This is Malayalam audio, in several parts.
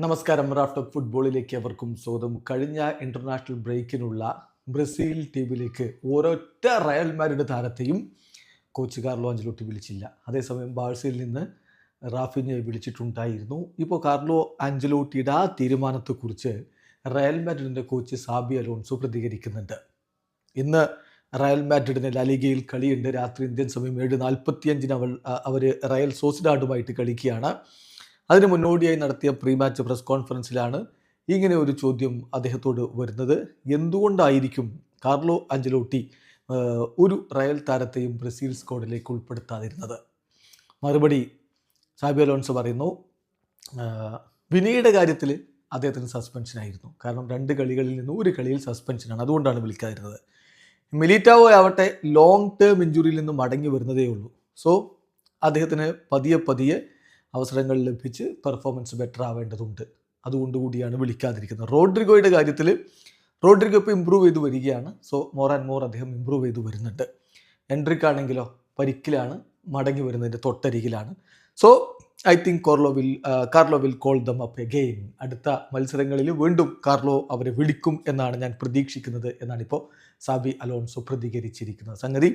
നമസ്കാരം. റാഫ്റ്റ് ഓഫ് ഫുട്ബോളിലേക്ക് അവർക്കും സ്വാഗതം. കഴിഞ്ഞ ഇന്റർനാഷണൽ ബ്രേക്കിനുള്ള ബ്രസീൽ ടീമിലേക്ക് ഓരോറ്റ റയൽമാരുടെ താരത്തെയും കോച്ച് കാർലോ അഞ്ചലോട്ടി വിളിച്ചില്ല. അതേസമയം ബാഴ്സയിൽ നിന്ന് റാഫിനെ വിളിച്ചിട്ടുണ്ടായിരുന്നു. ഇപ്പോൾ കാർലോ അഞ്ചലോട്ടിയുടെ ആ തീരുമാനത്തെക്കുറിച്ച് റയൽ മാഡ്രിഡിന്റെ കോച്ച് സാബി അലോൺസോ പ്രതികരിക്കുന്നുണ്ട്. ഇന്ന് റയൽ മാഡ്രിഡിന് ലാലിഗയിൽ കളിയുണ്ട്. രാത്രി ഇന്ത്യൻ സമയം ഏഴ് നാൽപ്പത്തിയഞ്ചിന് അവൾ അവർ റയൽ സോസിഡാഡുമായിട്ട് കളിക്കുകയാണ്. അതിന് മുന്നോടിയായി നടത്തിയ പ്രീ മാച്ച് പ്രസ് കോൺഫറൻസിലാണ് ഇങ്ങനെ ഒരു ചോദ്യം അദ്ദേഹത്തോട് വരുന്നത്. എന്തുകൊണ്ടായിരിക്കും കാർലോ അഞ്ചലോട്ടി ഒരു റയൽ താരത്തെയും ബ്രസീൽ സ്കോഡിലേക്ക് ഉൾപ്പെടുത്താതിരുന്നത്? മറുപടി സാബി അലോൺസ് പറയുന്നു വിനയുടെ കാര്യത്തിൽ അദ്ദേഹത്തിന് സസ്പെൻഷനായിരുന്നു. കാരണം രണ്ട് കളികളിൽ നിന്ന് ഒരു കളിയിൽ സസ്പെൻഷനാണ്. അതുകൊണ്ടാണ് വിളിക്കാതിരുന്നത്. മിലിറ്റാവോ ആവട്ടെ ലോങ് ടേം ഇഞ്ചുറിയിൽ നിന്ന് മടങ്ങി വരുന്നതേ ഉള്ളൂ. സോ അദ്ദേഹത്തിന് പതിയെ പതിയെ അവസരങ്ങൾ ലഭിച്ച് പെർഫോമൻസ് ബെറ്റർ ആവേണ്ടതുണ്ട്. അതുകൊണ്ട് കൂടിയാണ് വിളിക്കാതിരിക്കുന്നത്. റോഡ്രിഗോയുടെ കാര്യത്തിൽ റോഡ്രിഗോ ഇപ്പോൾ ഇമ്പ്രൂവ് ചെയ്ത് വരികയാണ്. സോ മോർ ആൻഡ് മോർ അദ്ദേഹം ഇമ്പ്രൂവ് ചെയ്ത് വരുന്നുണ്ട്. എൻട്രിക്കാണെങ്കിലോ പരിക്കിലാണ് മടങ്ങി വരുന്നതിന്റെ തൊട്ടരികിലാണ്. So I think Carlo will Carlo will call them up again അടുത്ത മത്സരങ്ങളിൽ വീണ്ടും കാർലോ അവരെ വിളിക്കും എന്നാണ് ഞാൻ പ്രതീക്ഷിക്കുന്നത് എന്നാണ് ഇപ്പോൾ സാബി അലോൺസോ പ്രതികരിച്ചിരിക്കുന്നത്. സംഗതി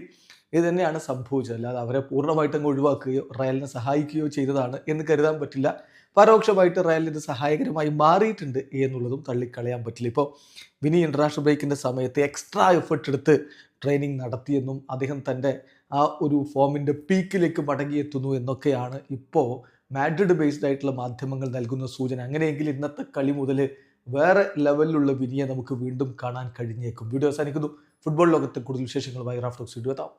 ഇത് തന്നെയാണ് സംഭവിച്ചത്. അല്ലാതെ അവരെ പൂർണമായിട്ട് അങ്ങ് ഒഴിവാക്കുകയോ റയലിനെ സഹായിക്കുകയോ ചെയ്തതാണ് എന്ന് കരുതാൻ പറ്റില്ല. പരോക്ഷമായിട്ട് റയലിന് സഹായകരമായി മാറിയിട്ടുണ്ട് എന്നുള്ളതും തള്ളിക്കളയാൻ പറ്റില്ല. ഇപ്പോൾ വിനി ഇന്റർനാഷണൽ ബ്രേക്കിന്റെ സമയത്ത് എക്സ്ട്രാ എഫേർട്ട് എടുത്ത് ട്രെയിനിങ് നടത്തിയെന്നും അദ്ദേഹം തന്റെ ആ ഒരു ഫോമിന്റെ പീക്കിലേക്ക് മടങ്ങിയെത്തുന്നു എന്നൊക്കെയാണ് ഇപ്പോൾ മാഡ്രിഡ് ബേസ്ഡ് ആയിട്ടുള്ള മാധ്യമങ്ങൾ നൽകുന്ന സൂചന. അങ്ങനെയെങ്കിൽ ഇന്നത്തെ കളി മുതൽ വേറെ ലെവലിലുള്ള വിനിയെ നമുക്ക് വീണ്ടും കാണാൻ കഴിഞ്ഞേക്കും. വീഡിയോ അവസാനിക്കുന്നു. ഫുട്ബോൾ ലോകത്തെ കൂടുതൽ വിശേഷങ്ങളുമായി റാഫ്റ്റോക്സ് വീഡിയോ എത്താം